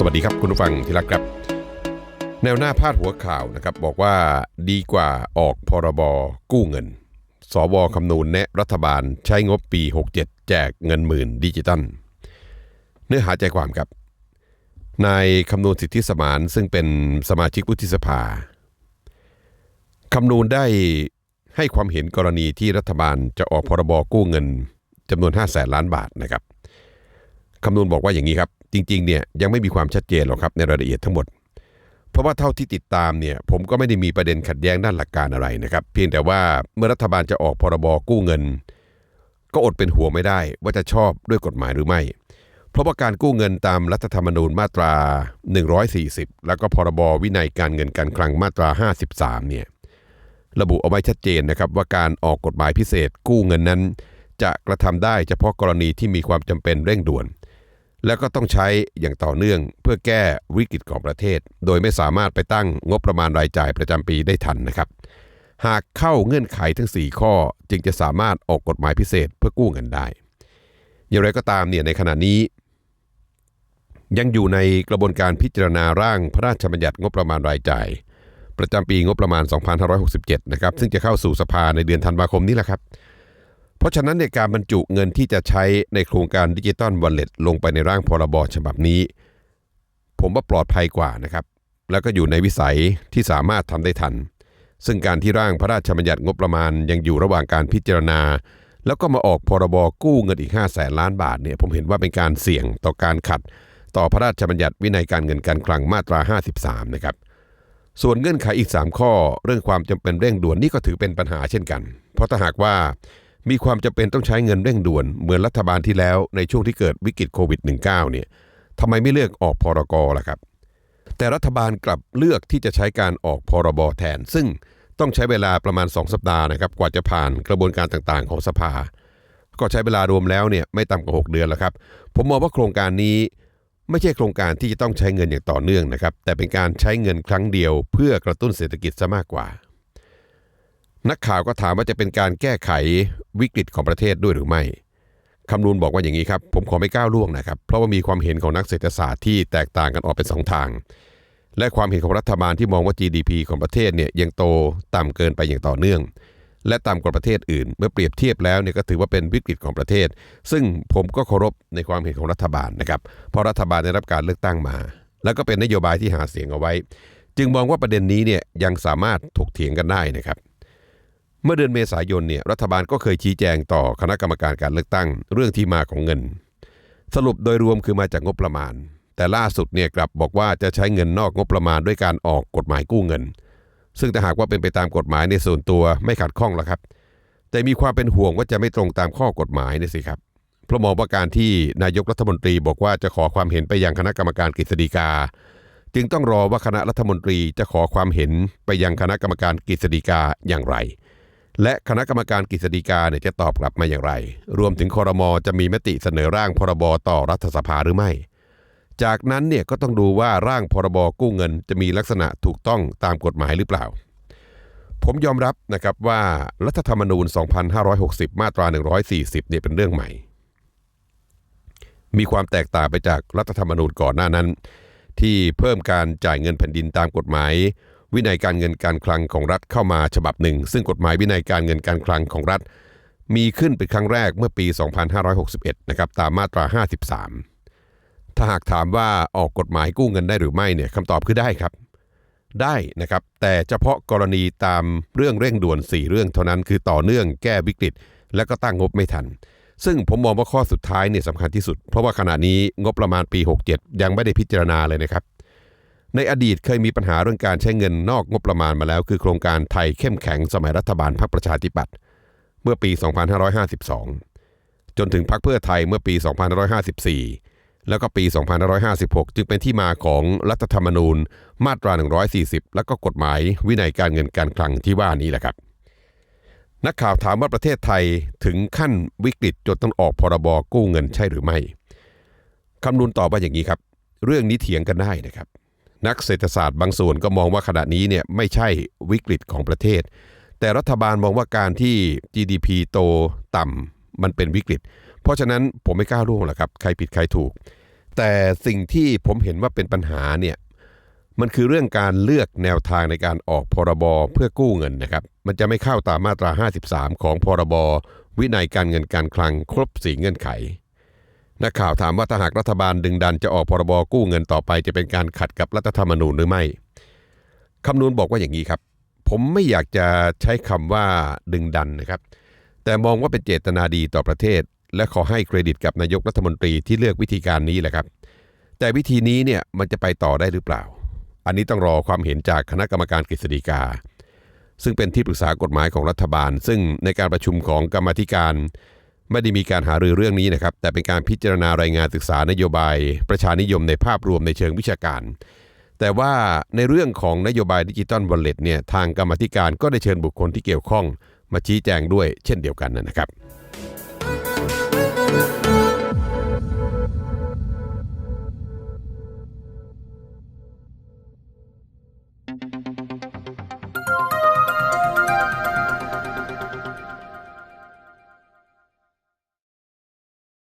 สวัสดีครับคุณผู้ฟังที่รักครับ แนวหน้าพาดหัวข่าวนะครับ บอกว่าดีกว่าออกพรบกู้เงิน สวคำนูนแนะรัฐบาลใช้งบปี 67 แจกเงินหมื่นดิจิตัล เนื้อหาใจความครับ นายคำนูนสิทธิสมานซึ่งเป็นสมาชิกวุฒิสภาคำนูนได้ให้ความเห็นกรณีที่รัฐบาลจะออกพรบกู้เงินจำนวน5แสนล้านบาทนะครับคำนวณบอกว่าอย่างนี้ครับ จริงๆเนี่ยยังไม่มีความชัดเจนหรอกครับในรายละเอียดทั้งหมด เพราะว่าเท่าที่ติดตามเนี่ยผมก็ไม่ได้มีประเด็นขัดแย้งด้านหลักการอะไรนะครับ เพียงแต่ว่าเมื่อรัฐบาลจะออกพรบกู้เงิน ก็อดเป็นห่วงไม่ได้ว่าจะชอบด้วยกฎหมายหรือไม่ เพราะว่าการกู้เงินตามรัฐธรรมนูญมาตรา 140 แล้วก็พรบวินัยการเงินการคลังมาตรา 53 เนี่ยระบุเอาไว้ชัดเจนนะครับว่าการออกกฎหมายพิเศษกู้เงินนั้น จะกระทำได้เฉพาะกรณีที่มีความจำเป็นเร่งด่วน แล้วก็ต้องใช้อย่างต่อเนื่องเพื่อแก้วิกฤตของประเทศ โดยไม่สามารถไปตั้งงบประมาณรายจ่ายประจำปีได้ทันนะครับ หากเข้าเงื่อนไขทั้ง 4 ข้อจึงจะสามารถออกกฎหมายพิเศษเพื่อกู้เงินได้ อย่างไรก็ตามเนี่ยในขณะนี้ ยังอยู่ในกระบวนการพิจารณาร่างพระราชบัญญัติงบประมาณรายจ่าย ประจำปีงบประมาณ 2567 นะครับซึ่งจะเข้าสู่สภาในเดือนธันวาคมนี้แหละครับ เพราะฉะนั้นในการบรรจุเงินที่จะใช้ในโครงการดิจิตอลวอลเล็ตลงไปในร่างพรบฉบับนี้ ผมว่าปลอดภัยกว่านะครับ แล้วก็อยู่ในวิสัยที่สามารถทำได้ทัน ซึ่งการที่ร่างพระราชบัญญัติงบประมาณยังอยู่ระหว่างการพิจารณา แล้วก็มาออกพรบกู้เงินอีก5 0 0แสนล้านบาทเนี่ยผมเห็นว่าเป็นการเสี่ยงต่อการขัด ต่อพระราชบัญญัติวินัยการเงินการคลังมาตรา 53 นะครับส่วนเงื่อนไขอีก 3 ข้อ เรื่องความจำเป็นเร่งด่วนนี่ก็ถือเป็นปัญหาเช่นกัน เพราะถ้าหากว่า มีความจำเป็นต้องใช้เงินเร่งด่วนเหมือนรัฐบาลที่แล้วในช่วงที่เกิดวิกฤตโควิด -19 เนี่ยทำไมไม่เลือกออกพรกรล่ะครับ แต่รัฐบาลกลับเลือกที่จะใช้การออกพรบแทน ซึ่งต้องใช้เวลาประมาณ 2 สัปดาห์นะครับกว่าจะผ่านกระบวนการต่างๆ ของสภา ก็ใช้เวลารวมแล้วเนี่ยไม่ต่ำกว่า 6 เดือนแล้วครับ ผมมองว่าโครงการนี้ไม่ใช่โครงการที่จะต้องใช้เงินอย่างต่อเนื่องนะครับ แต่เป็นการใช้เงินครั้งเดียวเพื่อกระตุ้นเศรษฐกิจซะมากกว่า นักข่าวก็ถามว่าจะเป็นการแก้ไขวิกฤตของประเทศด้วยหรือไม่คำนูนบอกว่าอย่างนี้ครับ ผมขอไม่ก้าวล่วงนะครับ เพราะว่ามีความเห็นของนักเศรษฐศาสตร์ที่แตกต่างกันออกเป็นสองทาง และความเห็นของรัฐบาลที่มองว่า GDP ของประเทศเนี่ยยังโตต่ำเกินไปอย่างต่อเนื่อง และต่ำกว่าประเทศอื่น เมื่อเปรียบเทียบแล้วเนี่ยก็ถือว่าเป็นวิกฤตของประเทศ ซึ่งผมก็เคารพในความเห็นของรัฐบาลนะครับ เพราะรัฐบาลได้รับการเลือกตั้งมา แล้วก็เป็นนโยบายที่หาเสียงเอาไว้ จึงมองว่าประเด็นนี้เนี่ยยังสามารถถกเถียงกันได้นะครับ เมื่อเดือนเมษายนเนี่ยรัฐบาลก็เคยชี้แจงต่อคณะกรรมการการเลือกตั้งเรื่องที่มาของเงิน สรุปโดยรวมคือมาจากงบประมาณ แต่ล่าสุดเนี่ยกลับบอกว่าจะใช้เงินนอกงบประมาณด้วยการออกกฎหมายกู้เงิน ซึ่งถ้าหากว่าเป็นไปตามกฎหมายในส่วนตัวไม่ขัดข้องแล้วครับ แต่มีความเป็นห่วงว่าจะไม่ตรงตามข้อกฎหมายนี่สิครับเพราะมองว่าการที่นายกรัฐมนตรีบอกว่าจะขอความเห็นไปยังคณะกรรมการกฤษฎีกา จึงต้องรอว่าคณะรัฐมนตรีจะขอความเห็นไปยังคณะกรรมการกฤษฎีกาอย่างไร และคณะกรรมการกฤษฎีกาเนี่ยจะตอบกลับมาอย่างไร รวมถึงคอรมอจะมีมติเสนอร่างพรบต่อรัฐสภาหรือไม่ จากนั้นเนี่ยก็ต้องดูว่าร่างพรบกู้เงินจะมีลักษณะถูกต้องตามกฎหมายหรือเปล่า ผมยอมรับนะครับว่ารัฐธรรมนูญ 2560 มาตรา 140 เนี่ยเป็นเรื่องใหม่ มีความแตกต่างไปจากรัฐธรรมนูญก่อนหน้านั้น ที่เพิ่มการจ่ายเงินแผ่นดินตามกฎหมาย วินัยการเงินการคลังของรัฐเข้ามาฉบับหนึ่ง ซึ่งกฎหมายวินัยการเงินการคลังของรัฐ มีขึ้นเป็นครั้งแรกเมื่อปี 2561 นะครับตามมาตรา 53 ถ้าหากถามว่าออกกฎหมายกู้เงินได้หรือไม่เนี่ยคำตอบคือได้ครับ ได้นะครับ แต่เฉพาะกรณีตามเรื่องเร่งด่วน 4 เรื่องเท่านั้นคือต่อเนื่องแก้วิกฤต และก็ตั้งงบไม่ทัน ซึ่งผมมองว่าข้อสุดท้ายเนี่ยสำคัญที่สุด เพราะว่าขณะนี้งบประมาณปี 67 ยังไม่ได้พิจารณาเลยนะครับ ในอดีตเคยมีปัญหาเรื่องการใช้เงินนอกงบประมาณมาแล้ว คือโครงการไทยเข้มแข็งสมัยรัฐบาลพรรคประชาธิปัตย์เมื่อปี 2552 จนถึงพรรคเพื่อไทยเมื่อปี 2554 แล้วก็ปี 2556 จึงเป็นที่มาของรัฐธรรมนูญมาตรา 140 แล้วก็กฎหมายวินัยการเงินการคลังที่ว่านี้แหละครับ นักข่าวถามว่าประเทศไทยถึงขั้นวิกฤตจนต้องออกพรบกู้เงินใช่หรือไม่คำนูนตอบว่าอย่างนี้ครับ เรื่องนี้เถียงกันได้นะครับ นักเศรษฐศาสตร์บางส่วนก็มองว่าขณะนี้เนี่ยไม่ใช่วิกฤตของประเทศ แต่รัฐบาลมองว่าการที่ GDP โตต่ำมันเป็นวิกฤต เพราะฉะนั้นผมไม่กล้าร่วงหรอกครับ ใครผิดใครถูก แต่สิ่งที่ผมเห็นว่าเป็นปัญหาเนี่ยมันคือเรื่องการเลือกแนวทางในการออกพรบเพื่อกู้เงินนะครับ มันจะไม่เข้าตามมาตรา 53 ของพรบวินัยการเงินการคลังครบสี่เงื่อนไข นักข่าวถามว่าถ้าหากรัฐบาลดึงดันจะออกพรบกู้เงินต่อไป จะเป็นการขัดกับรัฐธรรมนูญหรือไม่คำนูนบอกว่าอย่างนี้ครับ ผมไม่อยากจะใช้คำว่าดึงดันนะครับ แต่มองว่าเป็นเจตนาดีต่อประเทศ และขอให้เครดิตกับนายกรัฐมนตรีที่เลือกวิธีการนี้แหละครับ แต่วิธีนี้เนี่ยมันจะไปต่อได้หรือเปล่า อันนี้ต้องรอความเห็นจากคณะกรรมการกฤษฎีกา ซึ่งเป็นที่ปรึกษากฎหมายของรัฐบาล ซึ่งในการประชุมของกรรมธิการ ไม่ได้มีการหารือเรื่องนี้นะครับ แต่เป็นการพิจารณารายงานศึกษานโยบาย ประชานิยมในภาพรวมในเชิงวิชาการ แต่ว่าในเรื่องของนโยบายดิจิตอลวอลเล็ตเนี่ยทางกรรมธิการก็ได้เชิญบุคคลที่เกี่ยวข้อง มาชี้แจงด้วยเช่นเดียวกันนะครับ